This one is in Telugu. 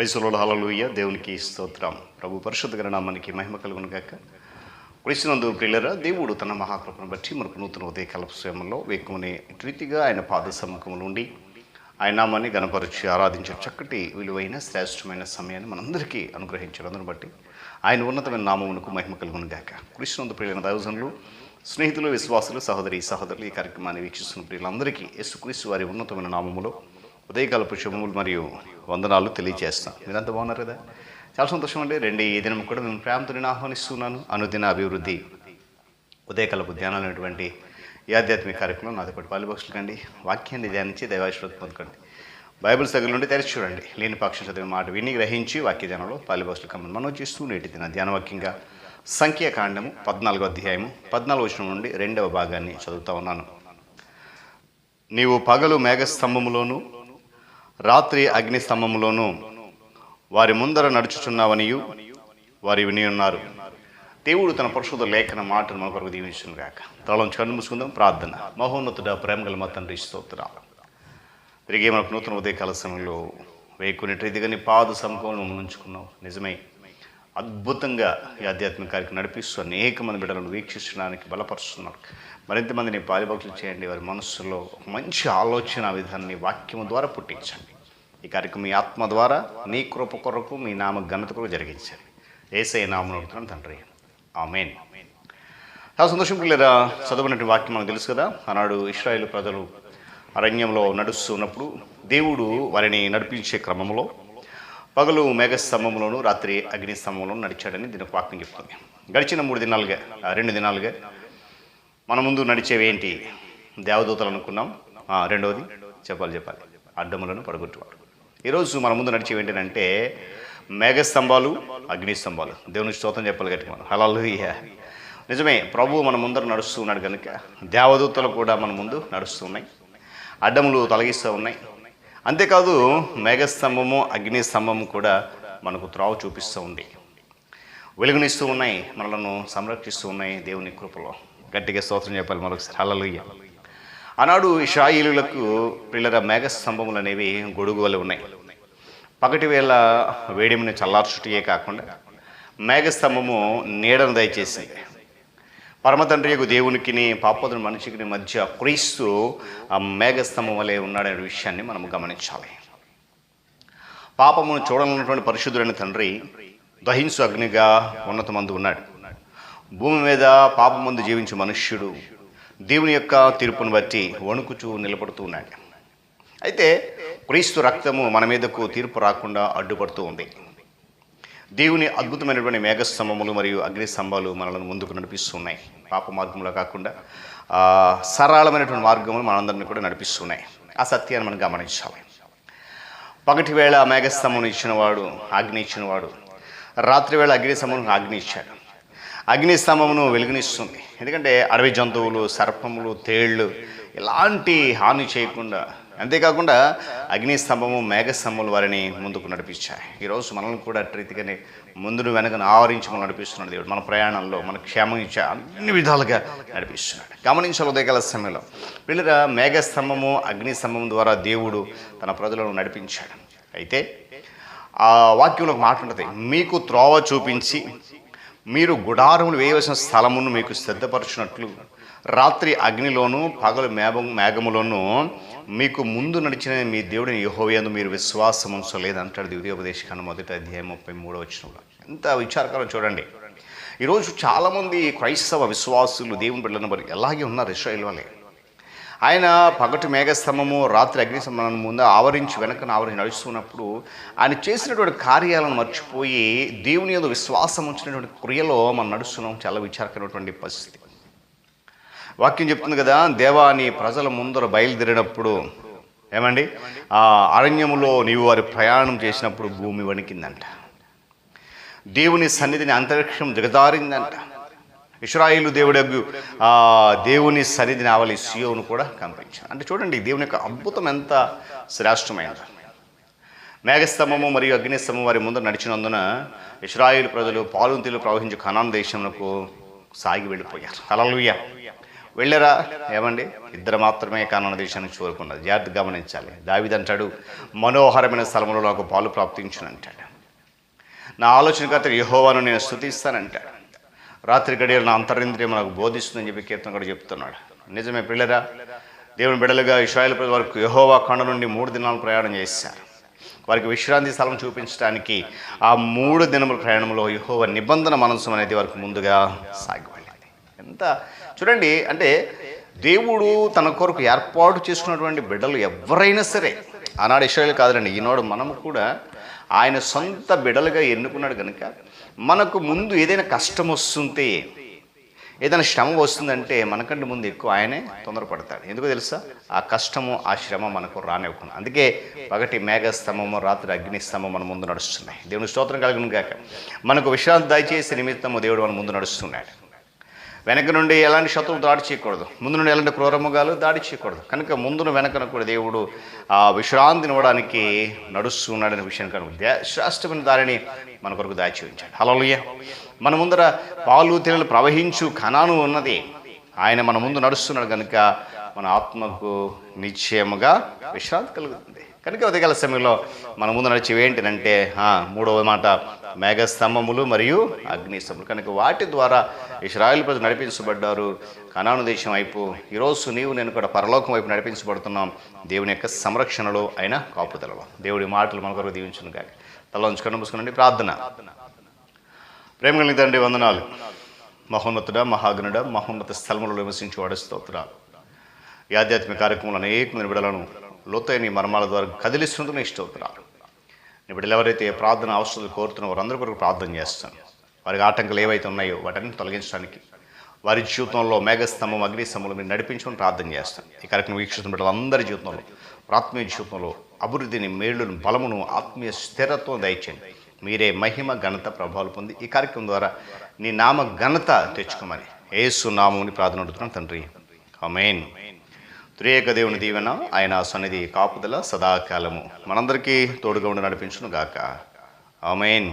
ప్రైసులో హలలుయ్య దేవునికి స్తోత్రం. ప్రభు పరిశుద్ధ నామానికి మహిమ కలుగును గాక. కృష్ణందు ప్రియులరా దేవుడు తన మహాకృపను బట్టి మనకు నూతన ఉదయకాల స్వయంలో వేకుమనే రీతిగా ఆయన పాద సముఖంలో ఉండి ఆయన నామాన్ని గణపరిచి ఆరాధించే చక్కటి విలువైన శ్రేష్టమైన సమయాన్ని మనందరికీ అనుగ్రహించడం. బట్టి ఆయన ఉన్నతమైన నామమునకు మహిమ కలుగును గాక. కృష్ణందు ప్రియులైన దైవజనులు స్నేహితులు విశ్వాసులు సహోదరి సహోదరులు ఈ కార్యక్రమాన్ని వీక్షిస్తున్న ప్రియులందరికీ యేసుక్రీస్తు వారి ఉన్నతమైన నామములో ఉదయకాలపు శుభములు మరియు వందనాలు తెలియజేస్తాం మీరంతా బాగున్నారు కదా? చాలా సంతోషం అండి రెండు ఈ దినం కూడా మేము ప్రేమతో నేను ఆహ్వానిస్తున్నాను. అనుదిన అభివృద్ధి ఉదయకాలపు ధ్యానాలు అనేటువంటి ఈ ఆధ్యాత్మిక కార్యక్రమం నాతో పాటు పాలిభక్షులు కండి వాక్యాన్ని ధ్యానించి దైవాశ్వత పొందుకోండి. బైబిల్ సగల నుండి తెరిచి చూడండి. లేని పక్షం చదివిన మాట విని గ్రహించి వాక్య ధ్యానంలో పాలిభక్షులు కమ్మని మనం చేస్తూ నేటి దిన ధ్యానవాక్యంగా సంఖ్యాకాండము పద్నాలుగో అధ్యాయము పద్నాలుగు వచనం నుండి రెండవ భాగాన్ని చదువుతా ఉన్నాను. నీవు పగలు మేఘస్తంభములోను రాత్రి అగ్నిస్తంభములోను వారి ముందర నడుచుచున్నావనియు వారి విని ఉన్నారు. దేవుడు తన పరిశుద్ధ లేఖన మాటను మన కొరకు దీవించును గాక. తలం కన్ను మూసుకుందాం ప్రార్థన. మహోన్నతుడ ప్రేమగల మా తండ్రి స్తోత్రాలు. తిరిగి మనకు నూతన ఉదయకాల సమయంలో వేకునే రీతిగా నీ పాద సమకంలో మమ్మల్ని ఉంచుకున్నావు నిజమే. అద్భుతంగా ఈ ఆధ్యాత్మిక కార్యక్రమం నడిపిస్తూ అనేక మంది బిడ్డలను వీక్షించడానికి బలపరుస్తున్నారు. మరింత మందిని పాలిభక్తులు చేయండి. వారి మనస్సులో ఒక మంచి ఆలోచన విధానాన్ని వాక్యము ద్వారా పుట్టించండి. ఈ కార్యక్రమం మీ ఆత్మ ద్వారా నీ కృప కొరకు మీ నామ ఘనత కొరకు జరిగించండి ఏసై నామను అడుగుతున్నాను తండ్రి. ఆమెన్. చాలా సంతోషం పిల్లరా చదవనటువంటి వాక్యం మనకు తెలుసు కదా? ఆనాడు ఇస్రాయేల్ ప్రజలు అరణ్యంలో నడుస్తున్నప్పుడు దేవుడు వారిని నడిపించే క్రమంలో పగలు మేఘస్తంభంలోను రాత్రి అగ్ని స్తంభంలోను నడిచాడని దీనికి వాక్యం చెప్తుంది. గడిచిన మూడు దినాలుగా రెండు దినాలుగా మన ముందు నడిచేవి ఏంటి? దేవదూతలు అనుకున్నాం. రెండవది చెప్పాలి చెప్పాలి. అడ్డములను పడగొట్టువాడు ఈరోజు మన ముందు నడిచేవి ఏంటంటే మేఘస్తంభాలు అగ్ని స్తంభాలు. దేవుని స్తోత్రం చెప్పాలి గట్టి మనం. హలాలు నిజమే ప్రభు మన ముందర నడుస్తున్నాడు కనుక దేవదూతలు కూడా మన ముందు నడుస్తున్నాయి అడ్డములు తొలగిస్తూ ఉన్నాయి. అంతేకాదు మేఘస్తంభము అగ్ని స్తంభము కూడా మనకు త్రావు చూపిస్తూ ఉంది. వెలుగునిస్తూ ఉన్నాయి మనలను సంరక్షిస్తూ ఉన్నాయి దేవుని కృపలో. గట్టిగా స్తోత్రం చెప్పాలి మరొకసారి. హలలుయ్య ఆనాడు ఇషాయిలులకు పిల్లల మేఘస్తంభములు అనేవి గొడుగు వలె ఉన్నాయి. పగటి వేళ వేడిమిని చల్లార్చుటే కాకుండా మేఘస్తంభము నీడను దయచేసింది పరమతండ్రి యొక్క దేవునికిని పాపదుని మనిషికి మధ్య క్రీస్తు ఆ మేఘస్తంభం వలె ఉన్నాడనే విషయాన్ని మనం గమనించాలి. పాపమును చూడాలన్నటువంటి పరిశుద్ధుడైన తండ్రి దహించు అగ్నిగా ఉన్నతమందు ఉన్నాడు. భూమి మీద పాపముందు జీవించే మనుష్యుడు దేవుని యొక్క తీర్పును బట్టి వణుకుచూ నిలబడుతూ ఉన్నాడు. అయితే క్రీస్తు రక్తము మన మీదకు తీర్పు రాకుండా అడ్డుపడుతూ ఉంది. దేవుని అద్భుతమైనటువంటి మేఘస్తంభములు మరియు అగ్ని స్తంభాలు మనల్ని ముందుకు నడిపిస్తున్నాయి. పాప మార్గంలో కాకుండా సరళమైనటువంటి మార్గములు మనందరిని కూడా నడిపిస్తున్నాయి. ఆ సత్యాన్ని మనం గమనించాలి. పగటి వేళ మేఘస్తంభం ఇచ్చినవాడు ఆజ్ఞ ఇచ్చినవాడు రాత్రి వేళ అగ్ని స్తంభం ఆజ్ఞ ఇచ్చాడు. అగ్ని స్తంభమును వెలుగునిస్తుంది. ఎందుకంటే అడవి జంతువులు సర్పములు తేళ్ళు ఎలాంటి హాని చేయకుండా అంతేకాకుండా అగ్ని స్తంభము మేఘస్తంభములు వారిని ముందుకు నడిపించాయి. ఈరోజు మనల్ని కూడా అట్టి రీతిగానే ముందును వెనకను ఆవరించి మనం నడిపిస్తున్నాడు దేవుడు. మన ప్రయాణంలో మన క్షేమం ఇచ్చే అన్ని విధాలుగా నడిపిస్తున్నాడు. గమనించాలి ఉదయకాల సమయంలో. వీళ్ళ మేఘస్తంభము అగ్ని స్తంభం ద్వారా దేవుడు తన ప్రజలను నడిపించాడు. అయితే ఆ వాక్యంలో ఒక మాట ఉంటుంది. మీకు త్రోవ చూపించి మీరు గుడారములు వేయవలసిన స్థలమును మీకు సిద్ధపరచినట్లు రాత్రి అగ్నిలోను పగలు మేఘం మేఘములోను మీకు ముందు నడిచిన మీ దేవుడిని యహోవేందు మీరు విశ్వాసం ఉంచలేదంటాడు ద్వితీయోపదేశకాండ మొదటి అధ్యాయం ముప్పై మూడో వచ్చినప్పుడు ఎంత విచారకరం చూడండి. ఈరోజు చాలామంది క్రైస్తవ విశ్వాసులు దేవుని బిడ్డలను బట్టి ఎలాగే ఉన్నారు ఇస్రాయిల్ వాళ్ళే? ఆయన పగటి మేఘస్తంభము రాత్రి అగ్నిస్తంభం ముందు ఆవరించి వెనకన ఆవరించి నడుస్తున్నప్పుడు ఆయన చేసినటువంటి కార్యాలను మర్చిపోయి దేవుని యొక్క విశ్వాసం ఉంచినటువంటి క్రియలో మనం నడుస్తున్నాం చాలా విచారకరమైనటువంటి పరిస్థితి. వాక్యం చెప్తుంది కదా దేవా నీ ప్రజల ముందర బయలుదేరినప్పుడు ఏమండి? ఆ అరణ్యములో నీవు వారి ప్రయాణం చేసినప్పుడు భూమి వణికిందంట. దేవుని సన్నిధిని అంతరిక్షం దిగదారిందంట ఇస్రాయిలు దేవుడు దేవుని సన్నిధిని ఆవలి సియోను కూడా కంపించాను అంటే చూడండి దేవుని యొక్క అద్భుతం ఎంత శ్రేష్టమైనది. మేఘస్తంభము మరియు అగ్నిస్తంభం వారి ముందు నడిచినందున ఇస్రాయిల్ ప్రజలు పాలుంతిలు ప్రవహించి ఖనాన్ దేశంలో సాగి వెళ్ళిపోయారు. అలలుయ్య వెళ్ళారా? ఏమండి? ఇద్దరు మాత్రమే కానన్న దేశానికి చేరుకున్నది జాగ్రత్త గమనించాలి. దావిదంటాడు మనోహరమైన స్థలంలో నాకు పాలు ప్రాప్తించునంటాడు నా ఆలోచనకర్త యహోవాను నేను స్థుతిస్తానంటాడు రాత్రి గడియలు నా అంతరింద్రియం నాకు బోధిస్తుందని చెప్పి కీర్తన కూడా చెప్తున్నాడు. నిజమే పిల్లరా? దేవుని బిడలుగా ఇస్రాయల్ ప్రజల వరకు యహోవా కొండ నుండి మూడు దినాలు ప్రయాణం చేశారు. వారికి విశ్రాంతి స్థలం చూపించడానికి ఆ మూడు దినముల ప్రయాణంలో యహోవ నిబంధన మనసు అనేది వారికి ముందుగా సాగిపోయింది ఎంత చూడండి అంటే దేవుడు తన కొరకు ఏర్పాటు చేసుకున్నటువంటి బిడ్డలు ఎవరైనా సరే ఆనాడు ఇస్రాయల్ కాదులండి ఈనాడు మనము కూడా ఆయన సొంత బిడలుగా ఎన్నుకున్నాడు కనుక మనకు ముందు ఏదైనా కష్టం వస్తుంటే ఏదైనా శ్రమ వస్తుందంటే మనకంటే ముందు ఎక్కువ ఆయనే తొందరపడతాడు. ఎందుకు తెలుసా? ఆ కష్టము ఆ శ్రమ మనకు రానివ్వకుండా. అందుకే పగటి మేఘస్తంభము రాత్రి అగ్నిస్తంభం మన ముందు నడుస్తున్నాయి. దేవుని స్తోత్రం కలిగిన కాక మనకు విశ్రాంతి దయచేసి నిమిత్తము దేవుడు మన ముందు నడుస్తున్నాడు. వెనక నుండి ఎలాంటి శత్రువు దాడి చేయకూడదు. ముందు నుండి ఎలాంటి క్రూరముగాలు దాడి చేయకూడదు. కనుక ముందును వెనకన కూడా దేవుడు ఆ విశ్రాంతిని ఇవ్వడానికి నడుస్తున్నాడనే విషయాన్ని కనుక శ్రేష్టమైన దారిని మన కొరకు దాచి ఉంచాడు హలోయ మన ముందర పాలు తేనెలు ప్రవహించు కణాను ఉన్నది. ఆయన మన ముందు నడుస్తున్నాడు కనుక మన ఆత్మకు నిశ్చయముగా విశ్రాంతి కలుగుతుంది. కనుక ఉదయకాల సమయంలో మన ముందు నడిచేవి ఏంటంటే మూడవ మాట మేఘస్తంభములు మరియు అగ్నిస్తంభములు. కనుక వాటి ద్వారా ఇస్రాయల్ ప్రజలు నడిపించబడ్డారు. కనాను దేశం వైపు ఈరోజు నీవు నేను కూడా పరలోకం వైపు నడిపించబడుతున్నాం. దేవుని యొక్క సంరక్షణలో అయిన కాపుదలలో. దేవుడి మాటలు మన కొరకు దీవించును కాక తల ఉంచుకొని మూసుకునండి ప్రార్థన. ప్రేమ కలిగిన తండ్రి వందనాలు. మహోన్నతుడ మహాగ్నుడ మహోన్నత స్థలములు నివసించి స్తోత్రాలు ఈ ఆధ్యాత్మిక కార్యక్రమంలో అనేక మంది విడలను లోతైన ఈ మర్మాల ద్వారా కదిలిస్తుంటూ నీ స్తోత్రాలు. ఇప్పుడు ఎవరైతే ప్రార్థన అవసరాలు కోరుతున్న వారందరూ కొరకు ప్రార్థన చేస్తాను. వారికి ఆటంకాలు ఏవైతే ఉన్నాయో వాటిని తొలగించడానికి వారి జీవితంలో మేఘస్తంభం అగ్నిస్తంభం మీరు నడిపించమని ప్రార్థన చేస్తాను. ఈ కార్యక్రమం వీక్షిస్తున్న బిడ్డలందరి జీవితంలో ఆత్మీయ జీవితంలో అభివృద్ధిని మేలును బలమును ఆత్మీయ స్థిరత్వం దయచేయండి. మీరే మహిమ ఘనత ప్రభావాలు పొంది ఈ కార్యక్రమం ద్వారా నీ నామ ఘనత తెచ్చుకోమని ఏసు నామముని ప్రార్థన అడుగుతున్నాను తండ్రి. ఆమేన్. త్రియేక దేవుని దీవెన ఆయన సన్నిధి కాపుదల సదాకాలము. మనందరికీ తోడుగా ఉండి నడిపించును గాక ఆమెన్.